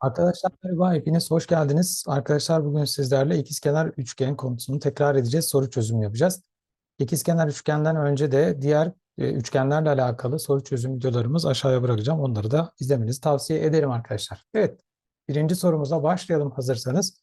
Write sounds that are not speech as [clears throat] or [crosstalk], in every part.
Arkadaşlar merhaba, hepiniz hoş geldiniz. Arkadaşlar bugün sizlerle ikizkenar üçgen konusunu tekrar edeceğiz, soru çözümü yapacağız. İkizkenar üçgenden önce de diğer e, üçgenlerle alakalı soru çözüm videolarımız aşağıya bırakacağım. Onları da izlemenizi tavsiye ederim arkadaşlar. Evet, birinci sorumuza başlayalım hazırsanız.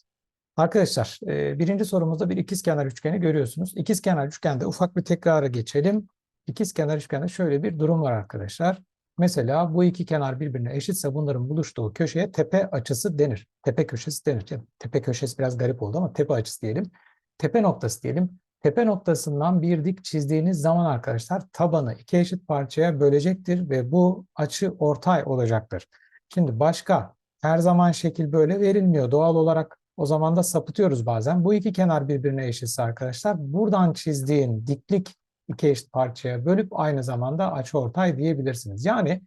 Arkadaşlar, e, birinci sorumuzda bir ikizkenar üçgeni görüyorsunuz. İkizkenar üçgende ufak bir tekrara geçelim. İkizkenar üçgende şöyle bir durum var arkadaşlar. Mesela bu iki kenar birbirine eşitse bunların buluştuğu köşeye tepe açısı denir. Tepe köşesi denir. Tepe köşesi biraz garip oldu ama tepe açısı diyelim. Tepe noktası diyelim. Tepe noktasından bir dik çizdiğiniz zaman arkadaşlar tabanı iki eşit parçaya bölecektir ve bu açı ortay olacaktır. Şimdi başka her zaman şekil böyle verilmiyor. Doğal olarak o zaman da sapıtıyoruz bazen. Bu iki kenar birbirine eşitse arkadaşlar buradan çizdiğin diklik iki eşit parçaya bölüp aynı zamanda açıortay diyebilirsiniz. Yani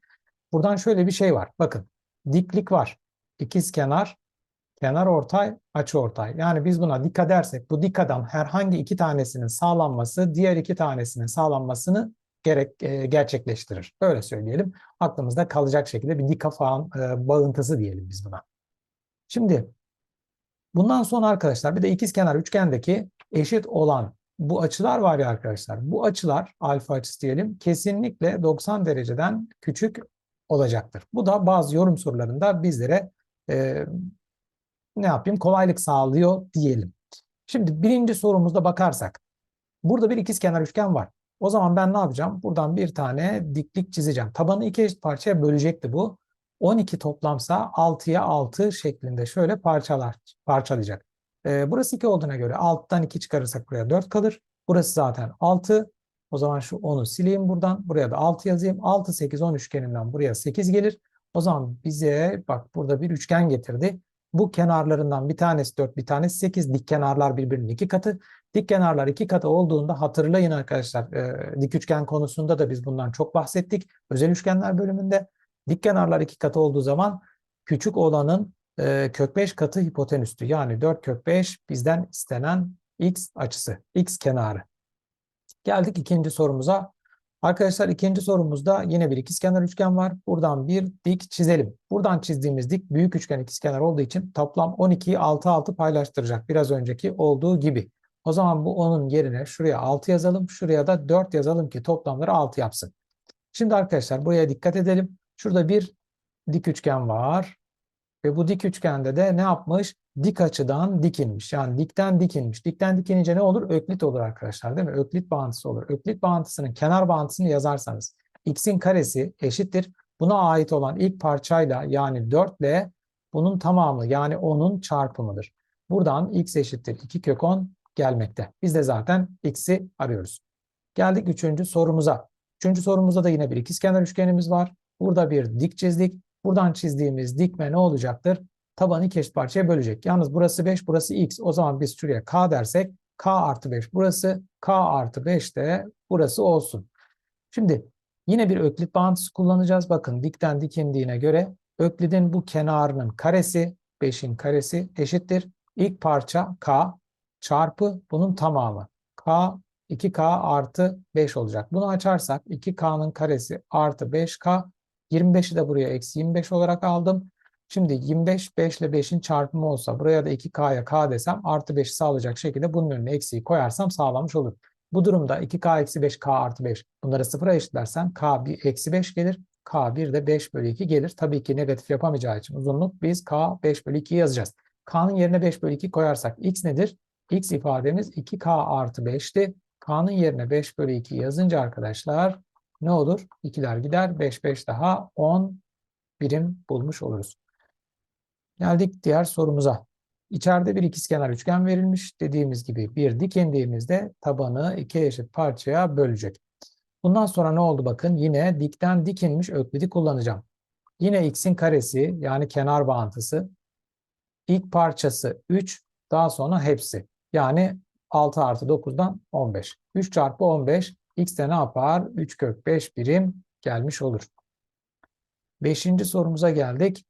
buradan şöyle bir şey var. Bakın diklik var. İkiz kenar, kenar ortay, açı ortay. Yani biz buna dika dersek bu dikadan herhangi iki tanesinin sağlanması diğer iki tanesinin sağlanmasını gerek e, gerçekleştirir. Öyle söyleyelim. Aklımızda kalacak şekilde bir dika falan e, bağıntısı diyelim biz buna. Şimdi bundan sonra arkadaşlar bir de ikiz kenar üçgendeki eşit olan bu açılar var ya arkadaşlar. Bu açılar alfa açısı diyelim kesinlikle 90 dereceden küçük olacaktır. Bu da bazı yorum sorularında bizlere e, ne yapayım kolaylık sağlıyor diyelim. Şimdi birinci sorumuzda bakarsak burada bir ikizkenar üçgen var. O zaman ben ne yapacağım? Buradan bir tane diklik çizeceğim. Tabanı iki eşit parçaya bölecekti bu. 12 toplamsa 6'ya 6 şeklinde şöyle parçalar parçalayacak. E, burası 2 olduğuna göre alttan 2 çıkarırsak buraya 4 kalır. Burası zaten 6. O zaman şu 10'u sileyim buradan. Buraya da 6 yazayım. 6, 8, 10 üçgeninden buraya 8 gelir. O zaman bize bak burada bir üçgen getirdi. Bu kenarlarından bir tanesi 4, bir tanesi 8. Dik kenarlar birbirinin iki katı. Dik kenarlar iki katı olduğunda hatırlayın arkadaşlar e, dik üçgen konusunda da biz bundan çok bahsettik. Özel üçgenler bölümünde dik kenarlar iki katı olduğu zaman küçük olanın e, kök 5 katı hipotenüstü. Yani 4 kök 5 bizden istenen x açısı, x kenarı. Geldik ikinci sorumuza. Arkadaşlar ikinci sorumuzda yine bir ikizkenar üçgen var. Buradan bir dik çizelim. Buradan çizdiğimiz dik büyük üçgen ikizkenar olduğu için toplam 12'yi 6 6 paylaştıracak. Biraz önceki olduğu gibi. O zaman bu 10'un yerine şuraya 6 yazalım. Şuraya da 4 yazalım ki toplamları 6 yapsın. Şimdi arkadaşlar buraya dikkat edelim. Şurada bir dik üçgen var. Ve bu dik üçgende de ne yapmış? Dik açıdan dikilmiş. Yani dikten dikilmiş. Dikten dikilince ne olur? Öklit olur arkadaşlar değil mi? Öklit bağıntısı olur. Öklit bağıntısının kenar bağıntısını yazarsanız x'in karesi eşittir. Buna ait olan ilk parçayla yani 4 ile bunun tamamı yani 10'un çarpımıdır. Buradan x eşittir 2 kök 10 gelmekte. Biz de zaten x'i arıyoruz. Geldik üçüncü sorumuza. Üçüncü sorumuzda da yine bir ikizkenar üçgenimiz var. Burada bir dik çizdik. Buradan çizdiğimiz dikme ne olacaktır? Tabanı iki eşit parçaya bölecek. Yalnız burası 5, burası x. O zaman biz şuraya k dersek k artı 5 burası, k artı 5 de burası olsun. Şimdi yine bir öklit bağıntısı kullanacağız. Bakın dikten dikindiğine göre öklidin bu kenarının karesi, 5'in karesi eşittir. İlk parça k çarpı bunun tamamı. k 2k artı 5 olacak. Bunu açarsak 2k'nın karesi artı 5k 25'i de buraya eksi 25 olarak aldım. Şimdi 25 5 ile 5'in çarpımı olsa buraya da 2k'ya k desem artı 5'i sağlayacak şekilde bunun önüne eksiği koyarsam sağlamış olur. Bu durumda 2k eksi 5 k artı 5 bunları sıfıra eşitlersem k bir eksi 5 gelir. k 1 de 5 bölü 2 gelir. Tabii ki negatif yapamayacağı için uzunluk biz k 5 bölü 2 yazacağız. k'nın yerine 5 bölü 2 koyarsak x nedir? x ifademiz 2k artı 5'ti. k'nın yerine 5 bölü 2 yazınca arkadaşlar ne olur? 2'ler gider. 5 5 daha 10 birim bulmuş oluruz. Geldik diğer sorumuza. İçeride bir ikizkenar üçgen verilmiş. Dediğimiz gibi bir dik indiğimizde tabanı iki eşit parçaya bölecek. Bundan sonra ne oldu bakın? Yine dikten dik inmiş öklidi kullanacağım. Yine x'in karesi yani kenar bağıntısı. İlk parçası 3 daha sonra hepsi. Yani 6 artı 9'dan 15. 3 çarpı 15 x de ne yapar? 3 kök 5 birim gelmiş olur. Beşinci sorumuza geldik.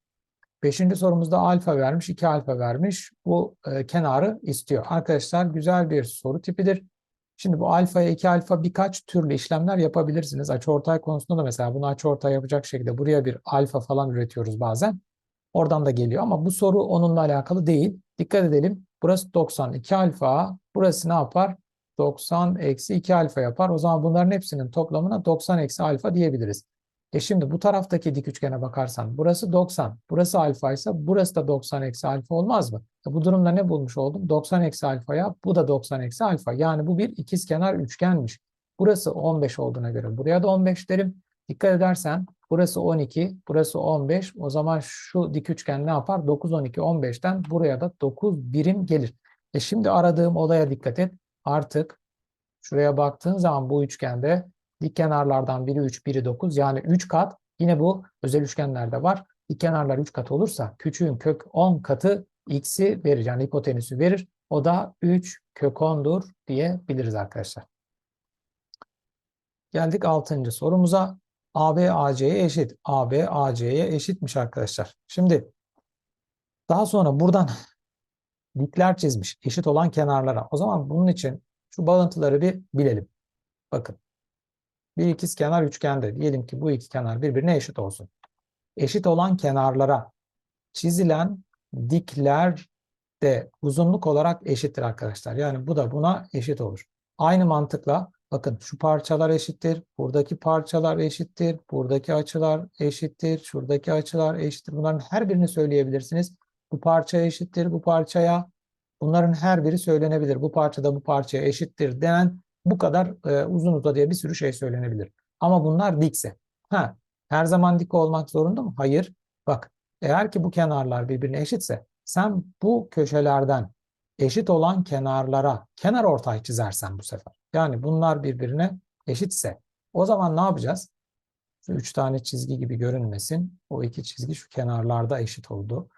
Beşinci sorumuzda alfa vermiş, 2 alfa vermiş. Bu e, kenarı istiyor. Arkadaşlar güzel bir soru tipidir. Şimdi bu alfaya 2 alfa birkaç türlü işlemler yapabilirsiniz. Açıortay konusunda da mesela bunu açıortay yapacak şekilde buraya bir alfa falan üretiyoruz bazen. Oradan da geliyor ama bu soru onunla alakalı değil. Dikkat edelim. Burası 90 2 alfa. Burası ne yapar? 90 eksi 2 alfa yapar. O zaman bunların hepsinin toplamına 90 eksi alfa diyebiliriz. E şimdi bu taraftaki dik üçgene bakarsan burası 90. Burası alfa ise burası da 90 eksi alfa olmaz mı? E bu durumda ne bulmuş oldum? 90 eksi alfaya bu da 90 eksi alfa. Yani bu bir ikizkenar üçgenmiş. Burası 15 olduğuna göre buraya da 15 derim. Dikkat edersen burası 12, burası 15. O zaman şu dik üçgen ne yapar? 9, 12, 15'ten buraya da 9 birim gelir. E şimdi aradığım olaya dikkat et. Artık şuraya baktığın zaman bu üçgende dik kenarlardan biri 3, biri 9 yani 3 kat. Yine bu özel üçgenlerde var. Dik kenarlar 3 kat olursa küçüğün kök 10 katı x'i verir. Yani hipotenüsü verir. O da 3 kök 10'dur diyebiliriz arkadaşlar. Geldik 6. sorumuza. AB AC'ye eşit. AB AC'ye eşitmiş arkadaşlar. Şimdi daha sonra buradan dikler çizmiş eşit olan kenarlara. O zaman bunun için şu bağıntıları bir bilelim. Bakın. Bir ikiz kenar üçgende diyelim ki bu iki kenar birbirine eşit olsun. Eşit olan kenarlara çizilen dikler de uzunluk olarak eşittir arkadaşlar. Yani bu da buna eşit olur. Aynı mantıkla bakın şu parçalar eşittir. Buradaki parçalar eşittir. Buradaki açılar eşittir. Şuradaki açılar eşittir. Bunların her birini söyleyebilirsiniz. Bu parça eşittir bu parçaya. Bunların her biri söylenebilir. Bu parçada bu parçaya eşittir denen bu kadar e, uzun uzadıya bir sürü şey söylenebilir. Ama bunlar dikse. Ha, her zaman dik olmak zorunda mı? Hayır. Bak eğer ki bu kenarlar birbirine eşitse sen bu köşelerden eşit olan kenarlara kenar ortay çizersen bu sefer. Yani bunlar birbirine eşitse o zaman ne yapacağız? Şu üç tane çizgi gibi görünmesin. O iki çizgi şu kenarlarda eşit oldu.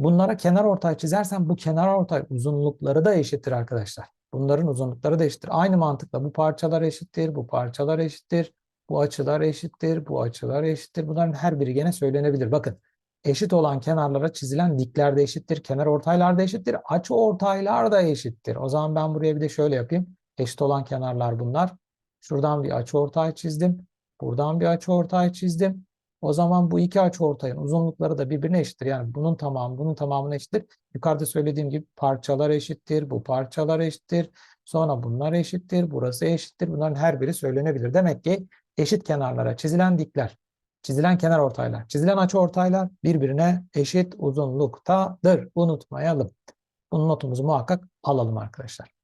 Bunlara kenar ortay çizersen bu kenar ortay uzunlukları da eşittir arkadaşlar. Bunların uzunlukları da eşittir. Aynı mantıkla bu parçalar eşittir, bu parçalar eşittir, bu açılar eşittir, bu açılar eşittir. Bunların her biri gene söylenebilir. Bakın eşit olan kenarlara çizilen dikler de eşittir, kenar ortaylar da eşittir, açı ortaylar da eşittir. O zaman ben buraya bir de şöyle yapayım. Eşit olan kenarlar bunlar. Şuradan bir açı ortay çizdim. Buradan bir açı ortay çizdim. O zaman bu iki açı ortayın uzunlukları da birbirine eşittir. Yani bunun tamamı bunun tamamına eşittir. Yukarıda söylediğim gibi parçalar eşittir. Bu parçalar eşittir. Sonra bunlar eşittir. Burası eşittir. Bunların her biri söylenebilir. Demek ki eşit kenarlara çizilen dikler, çizilen kenar ortaylar, çizilen açı ortaylar birbirine eşit uzunluktadır. Unutmayalım. Bunun notumuzu muhakkak alalım arkadaşlar.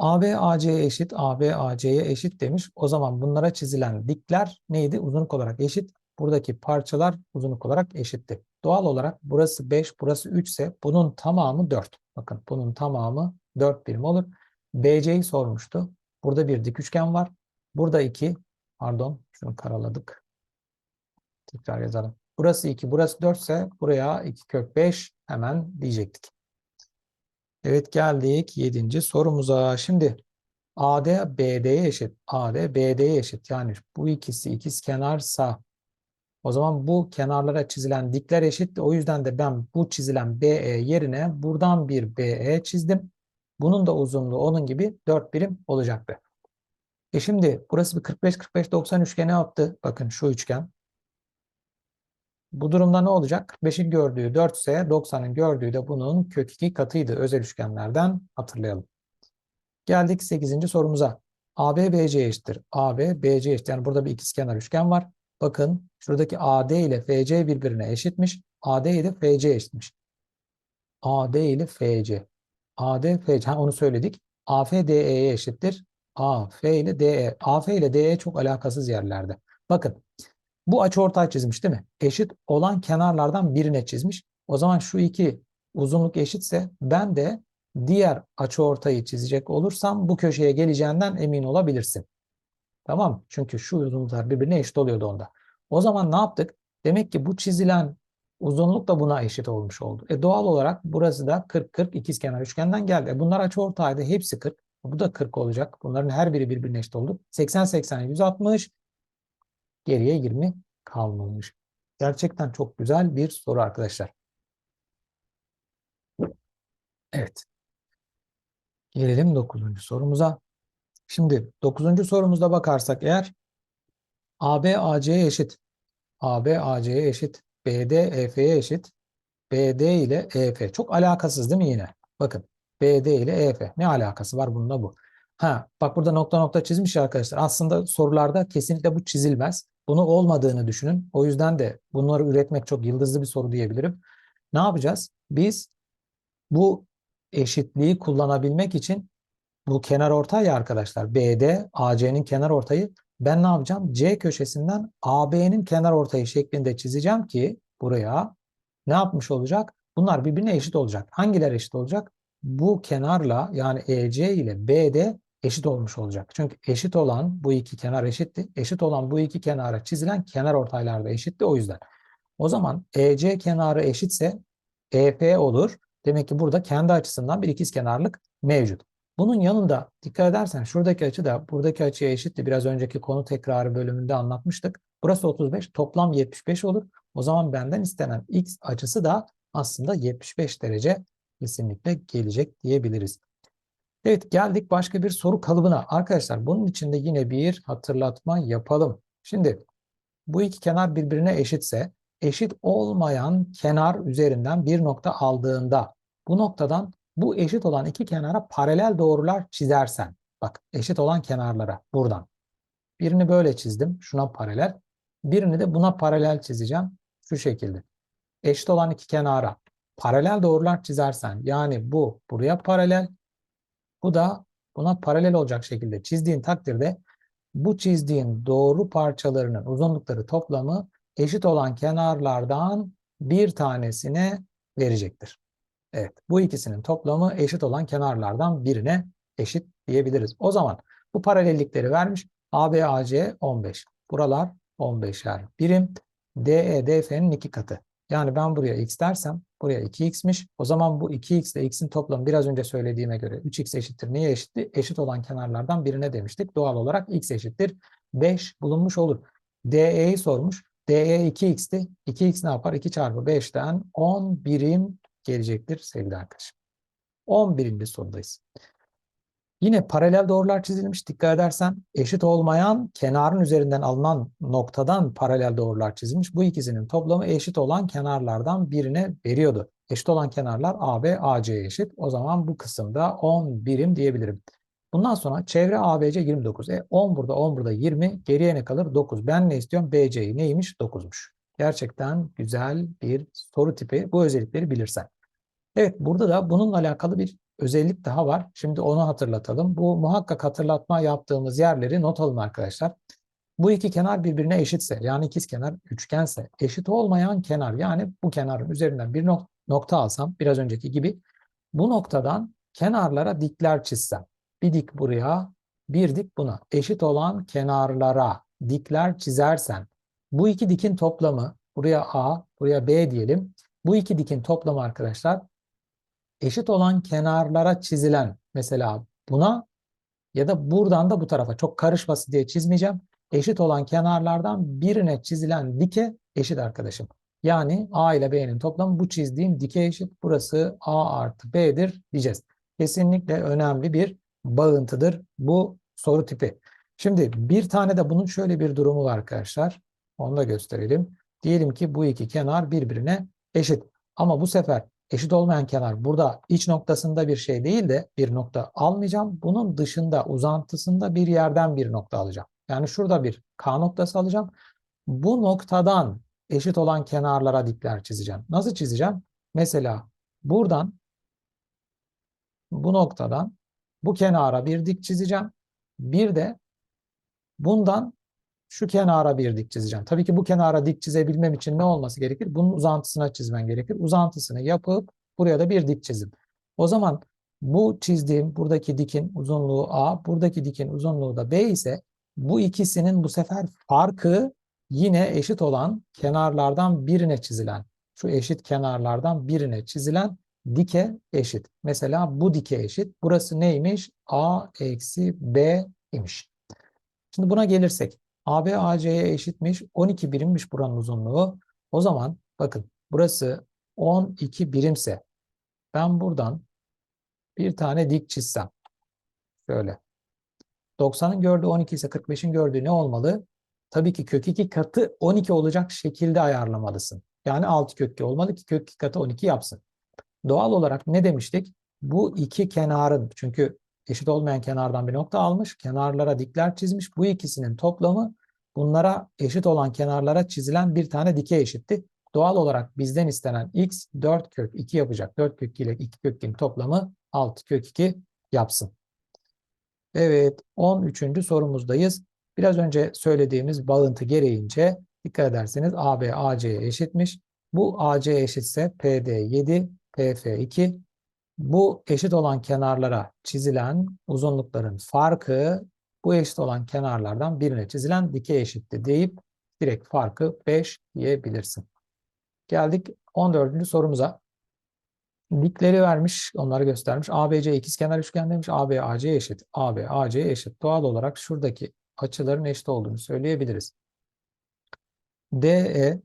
AB eşit, AB eşit demiş. O zaman bunlara çizilen dikler neydi? Uzunluk olarak eşit. Buradaki parçalar uzunluk olarak eşitti. Doğal olarak burası 5, burası 3 ise bunun tamamı 4. Bakın bunun tamamı 4 birim olur. BC'yi sormuştu. Burada bir dik üçgen var. Burada 2, pardon şunu karaladık. Tekrar yazalım. Burası 2, burası 4 ise buraya 2 kök 5 hemen diyecektik. Evet geldik 7. sorumuza. Şimdi AD BD'ye eşit. AD BD'ye eşit. Yani bu ikisi ikiz kenarsa o zaman bu kenarlara çizilen dikler eşit. O yüzden de ben bu çizilen BE yerine buradan bir BE çizdim. Bunun da uzunluğu onun gibi 4 birim olacaktı. E şimdi burası bir 45-45-90 üçgeni yaptı. Bakın şu üçgen. Bu durumda ne olacak? 45'in gördüğü 4 ise 90'ın gördüğü de bunun kök 2 katıydı özel üçgenlerden hatırlayalım. Geldik 8. sorumuza. AB BC eşittir. AB BC eşittir. Yani burada bir ikizkenar üçgen var. Bakın şuradaki AD ile FC birbirine eşitmiş. AD ile FC eşitmiş. AD ile FC. AD FC. Ha, onu söyledik. AF DE'ye eşittir. AF ile DE. AF ile DE çok alakasız yerlerde. Bakın bu açıortay çizmiş değil mi? Eşit olan kenarlardan birine çizmiş. O zaman şu iki uzunluk eşitse ben de diğer açıortayı çizecek olursam bu köşeye geleceğinden emin olabilirsin. Tamam Çünkü şu uzunluklar birbirine eşit oluyordu onda. O zaman ne yaptık? Demek ki bu çizilen uzunluk da buna eşit olmuş oldu. E doğal olarak burası da 40-40 ikizkenar üçgenden geldi. E bunlar açıortaydı. Hepsi 40. Bu da 40 olacak. Bunların her biri birbirine eşit oldu. 80-80 160 Geriye 20 kalmamış. Gerçekten çok güzel bir soru arkadaşlar. Evet. Gelelim 9. sorumuza. Şimdi 9. sorumuzda bakarsak eğer AB AC'ye eşit. AB AC'ye eşit. BD EF'ye eşit. BD ile EF. Çok alakasız değil mi yine? Bakın BD ile EF. Ne alakası var bununla bu? Ha, bak burada nokta nokta çizmiş arkadaşlar. Aslında sorularda kesinlikle bu çizilmez. Bunu olmadığını düşünün. O yüzden de bunları üretmek çok yıldızlı bir soru diyebilirim. Ne yapacağız? Biz bu eşitliği kullanabilmek için bu kenar ortay arkadaşlar. BD, AC'nin kenar ortayı. Ben ne yapacağım? C köşesinden AB'nin kenar ortayı şeklinde çizeceğim ki buraya ne yapmış olacak? Bunlar birbirine eşit olacak. Hangiler eşit olacak? Bu kenarla yani EC ile BD eşit olmuş olacak. Çünkü eşit olan bu iki kenar eşitti. Eşit olan bu iki kenara çizilen kenar ortaylar da eşitti o yüzden. O zaman EC kenarı eşitse EP olur. Demek ki burada kendi açısından bir ikizkenarlık mevcut. Bunun yanında dikkat edersen şuradaki açı da buradaki açıya eşitti. Biraz önceki konu tekrarı bölümünde anlatmıştık. Burası 35, toplam 75 olur. O zaman benden istenen x açısı da aslında 75 derece kesinlikle gelecek diyebiliriz. Evet geldik başka bir soru kalıbına. Arkadaşlar bunun içinde yine bir hatırlatma yapalım. Şimdi bu iki kenar birbirine eşitse eşit olmayan kenar üzerinden bir nokta aldığında bu noktadan bu eşit olan iki kenara paralel doğrular çizersen bak eşit olan kenarlara buradan birini böyle çizdim şuna paralel birini de buna paralel çizeceğim şu şekilde eşit olan iki kenara paralel doğrular çizersen yani bu buraya paralel bu da buna paralel olacak şekilde çizdiğin takdirde bu çizdiğin doğru parçalarının uzunlukları toplamı eşit olan kenarlardan bir tanesine verecektir. Evet, bu ikisinin toplamı eşit olan kenarlardan birine eşit diyebiliriz. O zaman bu paralellikleri vermiş. AB, AC 15. Buralar 15'er birim. DE, DF'nin iki katı. Yani ben buraya x dersem buraya 2x'miş. O zaman bu 2x ile x'in toplamı biraz önce söylediğime göre 3x eşittir. Neye eşitti? Eşit olan kenarlardan birine demiştik. Doğal olarak x eşittir. 5 bulunmuş olur. DE'yi sormuş. DE 2x'ti. 2x ne yapar? 2 çarpı 5'ten 10 birim gelecektir sevgili arkadaşım. 11. sorudayız. Yine paralel doğrular çizilmiş. Dikkat edersen eşit olmayan kenarın üzerinden alınan noktadan paralel doğrular çizilmiş. Bu ikisinin toplamı eşit olan kenarlardan birine veriyordu. Eşit olan kenarlar AB, AC'ye eşit. O zaman bu kısımda 10 birim diyebilirim. Bundan sonra çevre ABC 29. E 10 burada 10 burada 20. Geriye ne kalır? 9. Ben ne istiyorum? BC'yi neymiş? 9'muş. Gerçekten güzel bir soru tipi. Bu özellikleri bilirsen. Evet burada da bununla alakalı bir özellik daha var. Şimdi onu hatırlatalım. Bu muhakkak hatırlatma yaptığımız yerleri not alın arkadaşlar. Bu iki kenar birbirine eşitse yani ikiz kenar üçgense eşit olmayan kenar yani bu kenarın üzerinden bir nokta alsam biraz önceki gibi bu noktadan kenarlara dikler çizsem bir dik buraya bir dik buna eşit olan kenarlara dikler çizersen bu iki dikin toplamı buraya A buraya B diyelim bu iki dikin toplamı arkadaşlar eşit olan kenarlara çizilen mesela buna ya da buradan da bu tarafa çok karışması diye çizmeyeceğim. Eşit olan kenarlardan birine çizilen dike eşit arkadaşım. Yani A ile B'nin toplamı bu çizdiğim dike eşit. Burası A artı B'dir diyeceğiz. Kesinlikle önemli bir bağıntıdır bu soru tipi. Şimdi bir tane de bunun şöyle bir durumu var arkadaşlar. Onu da gösterelim. Diyelim ki bu iki kenar birbirine eşit. Ama bu sefer eşit olmayan kenar burada iç noktasında bir şey değil de bir nokta almayacağım. Bunun dışında uzantısında bir yerden bir nokta alacağım. Yani şurada bir K noktası alacağım. Bu noktadan eşit olan kenarlara dikler çizeceğim. Nasıl çizeceğim? Mesela buradan bu noktadan bu kenara bir dik çizeceğim. Bir de bundan şu kenara bir dik çizeceğim. Tabii ki bu kenara dik çizebilmem için ne olması gerekir? Bunun uzantısına çizmen gerekir. Uzantısını yapıp buraya da bir dik çizim. O zaman bu çizdiğim buradaki dikin uzunluğu A, buradaki dikin uzunluğu da B ise bu ikisinin bu sefer farkı yine eşit olan kenarlardan birine çizilen, şu eşit kenarlardan birine çizilen dike eşit. Mesela bu dike eşit. Burası neymiş? A eksi B imiş. Şimdi buna gelirsek. AB AC'ye eşitmiş. 12 birimmiş buranın uzunluğu. O zaman bakın burası 12 birimse ben buradan bir tane dik çizsem. Şöyle. 90'ın gördüğü 12 ise 45'in gördüğü ne olmalı? Tabii ki kök 2 katı 12 olacak şekilde ayarlamalısın. Yani 6 kök 2 olmalı ki kök 2 katı 12 yapsın. Doğal olarak ne demiştik? Bu iki kenarın çünkü eşit olmayan kenardan bir nokta almış. Kenarlara dikler çizmiş. Bu ikisinin toplamı bunlara eşit olan kenarlara çizilen bir tane dikey eşitti. Doğal olarak bizden istenen x 4 kök 2 yapacak. 4 kök 2 ile 2 kök 2'nin toplamı 6 kök 2 yapsın. Evet 13. sorumuzdayız. Biraz önce söylediğimiz bağıntı gereğince dikkat ederseniz AB AC'ye eşitmiş. Bu AC eşitse PD 7, PF 2. Bu eşit olan kenarlara çizilen uzunlukların farkı bu eşit olan kenarlardan birine çizilen dikey eşitti deyip direkt farkı 5 diyebilirsin. Geldik 14. sorumuza. Dikleri vermiş, onları göstermiş. ABC ikizkenar üçgen demiş. AB AC eşit. AB AC eşit. Doğal olarak şuradaki açıların eşit olduğunu söyleyebiliriz. DE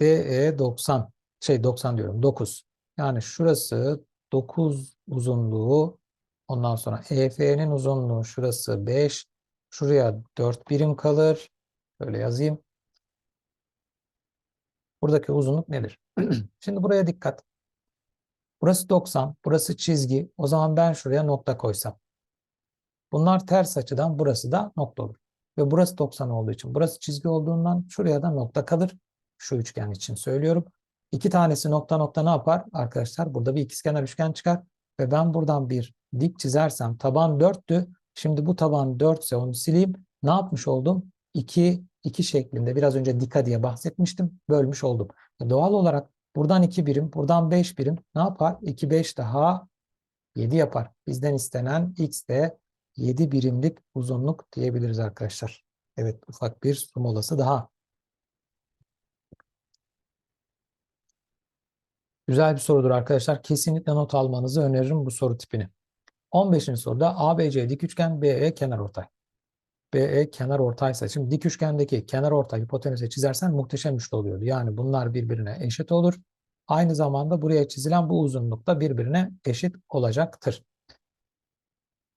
DE 90 şey 90 diyorum 9. Yani şurası 9 uzunluğu ondan sonra EF'nin uzunluğu şurası 5. Şuraya 4 birim kalır. Böyle yazayım. Buradaki uzunluk nedir? [clears throat] Şimdi buraya dikkat. Burası 90, burası çizgi. O zaman ben şuraya nokta koysam. Bunlar ters açıdan burası da nokta olur. Ve burası 90 olduğu için, burası çizgi olduğundan şuraya da nokta kalır. Şu üçgen için söylüyorum. İki tanesi nokta nokta ne yapar? Arkadaşlar burada bir ikizkenar üçgen çıkar. Ve ben buradan bir dik çizersem taban 4'tü. Şimdi bu taban 4 ise onu sileyim. Ne yapmış oldum? 2, 2 şeklinde biraz önce dika diye bahsetmiştim. Bölmüş oldum. E doğal olarak buradan 2 birim, buradan 5 birim ne yapar? 2, 5 daha 7 yapar. Bizden istenen x de 7 birimlik uzunluk diyebiliriz arkadaşlar. Evet ufak bir su molası daha. Güzel bir sorudur arkadaşlar. Kesinlikle not almanızı öneririm bu soru tipini. 15. soruda ABC dik üçgen BE kenar ortay. BE kenar ortaysa şimdi dik üçgendeki kenar ortay hipotenüse çizersen muhteşem üçlü oluyordu. Yani bunlar birbirine eşit olur. Aynı zamanda buraya çizilen bu uzunluk da birbirine eşit olacaktır.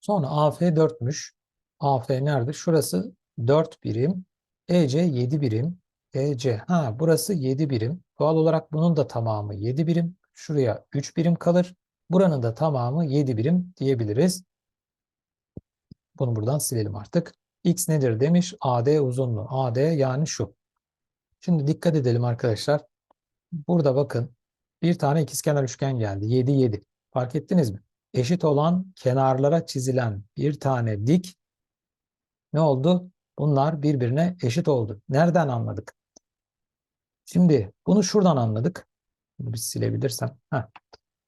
Sonra AF 4'müş. AF nerede? Şurası 4 birim. EC 7 birim. EC. Ha burası 7 birim. Doğal olarak bunun da tamamı 7 birim. Şuraya 3 birim kalır. Buranın da tamamı 7 birim diyebiliriz. Bunu buradan silelim artık. X nedir demiş? AD uzunluğu. AD yani şu. Şimdi dikkat edelim arkadaşlar. Burada bakın bir tane ikizkenar üçgen geldi. 7 7. Fark ettiniz mi? Eşit olan kenarlara çizilen bir tane dik ne oldu? Bunlar birbirine eşit oldu. Nereden anladık? Şimdi bunu şuradan anladık. Bunu silebilirsem. Heh.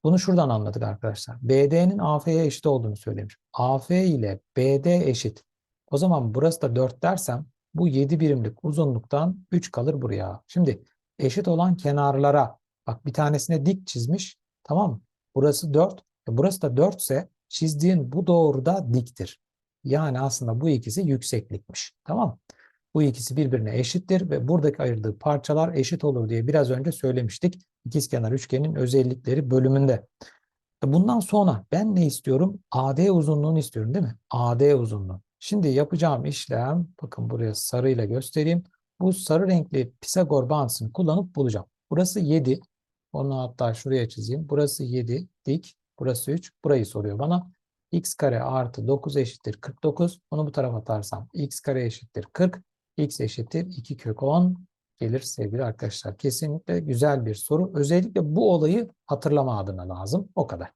Bunu şuradan anladık arkadaşlar. BD'nin AF'ye eşit olduğunu söylemiş. AF ile BD eşit. O zaman burası da 4 dersem bu 7 birimlik uzunluktan 3 kalır buraya. Şimdi eşit olan kenarlara bak bir tanesine dik çizmiş. Tamam mı? Burası 4. E burası da 4 ise çizdiğin bu doğruda diktir. Yani aslında bu ikisi yükseklikmiş. Tamam mı? Bu ikisi birbirine eşittir ve buradaki ayırdığı parçalar eşit olur diye biraz önce söylemiştik. İkizkenar üçgenin özellikleri bölümünde. Bundan sonra ben ne istiyorum? AD uzunluğunu istiyorum değil mi? AD uzunluğu. Şimdi yapacağım işlem, bakın buraya sarıyla göstereyim. Bu sarı renkli Pisagor bağıntısını kullanıp bulacağım. Burası 7. Onu hatta şuraya çizeyim. Burası 7 dik. Burası 3. Burayı soruyor bana. x kare artı 9 eşittir 49. Onu bu tarafa atarsam x kare eşittir 40 x eşittir 2 kök 10 gelir sevgili arkadaşlar. Kesinlikle güzel bir soru. Özellikle bu olayı hatırlama adına lazım. O kadar.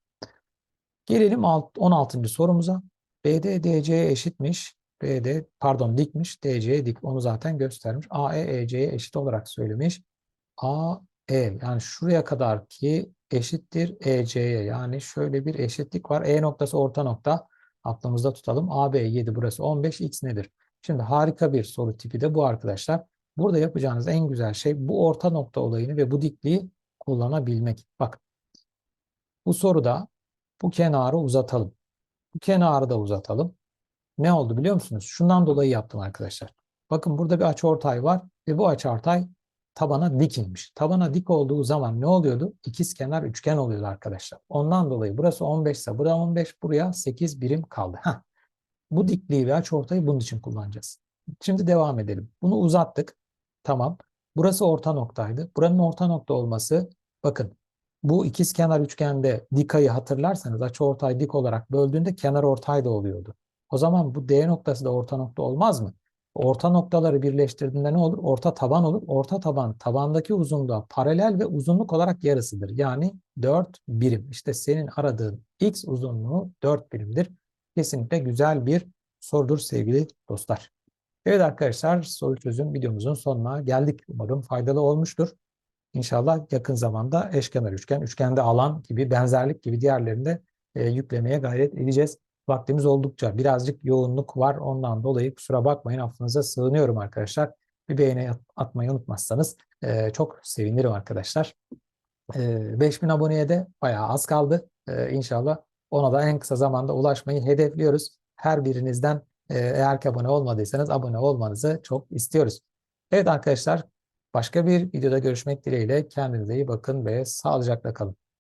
Gelelim 16. sorumuza. BD DC'ye eşitmiş. BD pardon dikmiş. DC'ye dik. Onu zaten göstermiş. AE EC'ye eşit olarak söylemiş. AE yani şuraya kadar ki eşittir EC'ye. Yani şöyle bir eşitlik var. E noktası orta nokta. Aklımızda tutalım. AB 7 burası 15. X nedir? Şimdi harika bir soru tipi de bu arkadaşlar. Burada yapacağınız en güzel şey bu orta nokta olayını ve bu dikliği kullanabilmek. Bak bu soruda bu kenarı uzatalım. Bu kenarı da uzatalım. Ne oldu biliyor musunuz? Şundan dolayı yaptım arkadaşlar. Bakın burada bir açıortay var ve bu açıortay tabana dik inmiş. Tabana dik olduğu zaman ne oluyordu? İkiz kenar üçgen oluyordu arkadaşlar. Ondan dolayı burası 15 ise buraya 15, buraya 8 birim kaldı. Heh. Bu dikliği ve açıortayı bunun için kullanacağız. Şimdi devam edelim. Bunu uzattık. Tamam. Burası orta noktaydı. Buranın orta nokta olması bakın bu ikizkenar üçgende dikayı hatırlarsanız açıortay dik olarak böldüğünde kenar ortay da oluyordu. O zaman bu D noktası da orta nokta olmaz mı? Orta noktaları birleştirdiğinde ne olur? Orta taban olur. Orta taban tabandaki uzunluğa paralel ve uzunluk olarak yarısıdır. Yani 4 birim. İşte senin aradığın x uzunluğu 4 birimdir. Kesinlikle güzel bir sorudur sevgili dostlar. Evet arkadaşlar soru çözüm videomuzun sonuna geldik. Umarım faydalı olmuştur. İnşallah yakın zamanda eşkenar üçgen, üçgende alan gibi, benzerlik gibi diğerlerinde e, yüklemeye gayret edeceğiz. Vaktimiz oldukça birazcık yoğunluk var. Ondan dolayı kusura bakmayın affınıza sığınıyorum arkadaşlar. Bir beğeni at- atmayı unutmazsanız e, çok sevinirim arkadaşlar. E, 5000 aboneye de bayağı az kaldı. E, İnşallah ona da en kısa zamanda ulaşmayı hedefliyoruz. Her birinizden e, eğer ki abone olmadıysanız abone olmanızı çok istiyoruz. Evet arkadaşlar başka bir videoda görüşmek dileğiyle kendinize iyi bakın ve sağlıcakla kalın.